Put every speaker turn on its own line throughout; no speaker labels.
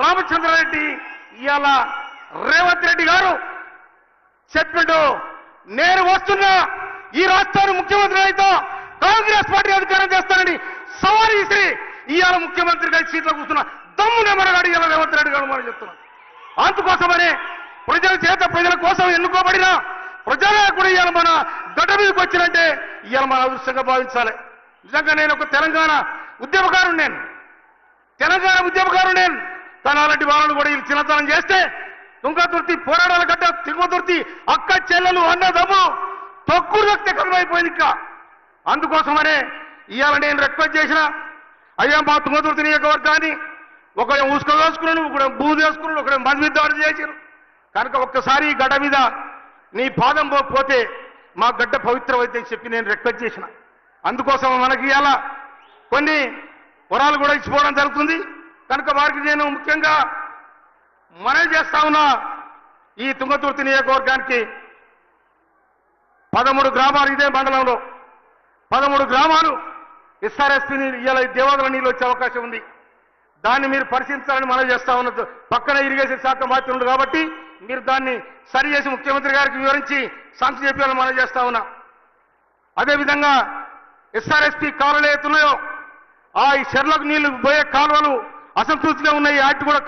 రామచంద్రారెడ్డి ఇవాళ రేవంత్ రెడ్డి గారు చెప్పిండు నేను వస్తున్నా ఈ రాష్ట్రాన్ని ముఖ్యమంత్రి అయితే కాంగ్రెస్ పార్టీ అధికారం చేస్తానని సవాల్ ఇసి ఇవాళ ముఖ్యమంత్రిగా సీట్లో కూర్చున్న దమ్ము నెమరగాడు ఇవాళ రేవంత్ రెడ్డి గారు మనం చెప్తున్నాం అందుకోసమనే ప్రజల చేత ప్రజల కోసం ఎన్నుకోబడిన ప్రజానాయకుడు ఇవాళ మన గడ్డ మీదకి వచ్చినంటే ఇవాళ మన అదృష్టంగా భావించాలి. నిజంగా నేను ఒక తెలంగాణ ఉద్యమకారుడు నేను. తెలంగాణ ఉద్యమకారు నేను. తన అలాంటి వాళ్ళను కూడా వీళ్ళు చిన్నతనం చేస్తే తుంగతుర్తి పోరాడాల గడ్డ తిరుగుతుర్తి అక్క చెల్లెలు అన్నదమ్ము తక్కువ రక్త కనుమైపోయింది ఇంకా. అందుకోసమనే ఇవాళ నేను రిక్వెస్ట్ చేసిన అయ్యా మా తుంగతుర్తి నియోజకవర్గాన్ని ఒకడే ఉసుక వేసుకున్నాను ఒకడే బూది వేసుకున్నాను ఒకడే మంది మీద దాడి చేశారు. కనుక ఒక్కసారి ఈ గడ్డ మీద నీ పాదం పోతే మా గడ్డ పవిత్రమైతే చెప్పి నేను రిక్వెస్ట్ చేసిన. అందుకోసం మనకి ఇలా కొన్ని వరాలు కూడా ఇచ్చిపోవడం జరుగుతుంది. కనుక వారికి నేను ముఖ్యంగా మనవి చేస్తా ఉన్నా ఈ తుంగతుర్తి నియోజకవర్గానికి పదమూడు గ్రామాలు ఇదే మండలంలో. పదమూడు గ్రామాలు ఎస్ఆర్ఎస్పీ ఇలా దేవాదుల నీళ్ళు వచ్చే అవకాశం ఉంది. దాన్ని మీరు పరిశీలించాలని మనవి చేస్తా ఉన్నది పక్కన ఇరిగేషన్ శాఖ మాత్రం కాబట్టి మీరు దాన్ని సరి చేసి ముఖ్యమంత్రి గారికి వివరించి సంస్థ చెప్పాలని మనవి చేస్తా ఉన్నా. అదేవిధంగా ఎస్ఆర్ఎస్పీ కాలువలు ఏతున్నాయో ఆ ఈ చెర్లకు నీళ్ళు పోయే కాలువలు అసంతృప్తిగా ఉన్నాయి. వాటి కూడా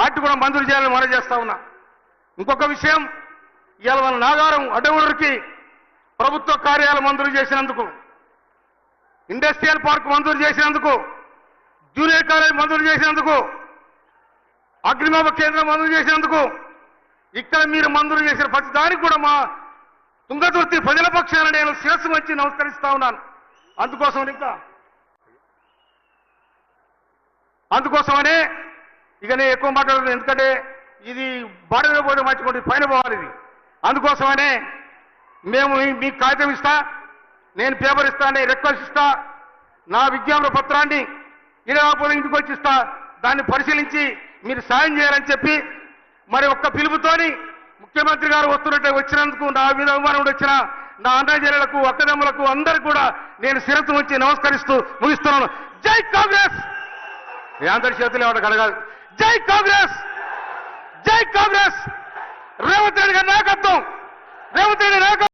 వాటి కూడా మంజూరు చేయాలని మనం చేస్తా ఉన్నా. ఇంకొక విషయం ఇవాళ మన నాగారం అడవులకి ప్రభుత్వ కార్యాలయం మంజూరు చేసినందుకు ఇండస్ట్రియల్ పార్క్ మంజూరు చేసినందుకు జూనియర్ కాలేజ్ మంజూరు చేసినందుకు అగ్నిమాప కేంద్రం మంజూరు చేసినందుకు ఇక్కడ మీరు మంజూరు చేసిన ప్రతి దానికి కూడా మా తుంగతుర్తి ప్రజల పక్షాన నేను శిరస్సు వచ్చి నమస్కరిస్తా ఉన్నాను. అందుకోసం ఇంకా అందుకోసమనే ఇక నేను ఎక్కువ మాట్లాడదు ఎందుకంటే ఇది బాడీలో పోతే మార్చుకోండి పైన పోవాలి ఇది. అందుకోసమనే మేము మీ- మీకు కాగితం ఇస్తా నేను పేపర్ ఇస్తా నేను రిక్వెస్ట్ ఇస్తా నా విజ్ఞాపన పత్రాన్ని ఇరవై ఇంటికి వచ్చి ఇస్తా దాన్ని పరిశీలించి మీరు సాయం చేయాలని చెప్పి మరి ఒక్క పిలుపుతోని ముఖ్యమంత్రి గారు వస్తున్నట్టే వచ్చినందుకు నా మీద అభిమానం వచ్చిన నా అన్నజనులకు అక్కదమ్ములకు అందరికి కూడా నేను శిరస్సు వచ్చి నమస్కరిస్తూ ముగిస్తున్నాను. జై కాంగ్రెస్! మీ అందరి చేతులు ఎవరు కడగాలి? జై కాంగ్రెస్! జై కాంగ్రెస్! రేవంత్ రెడ్డి గారి నాయకత్వం! రేవంత్ రెడ్డి నాయకత్వం!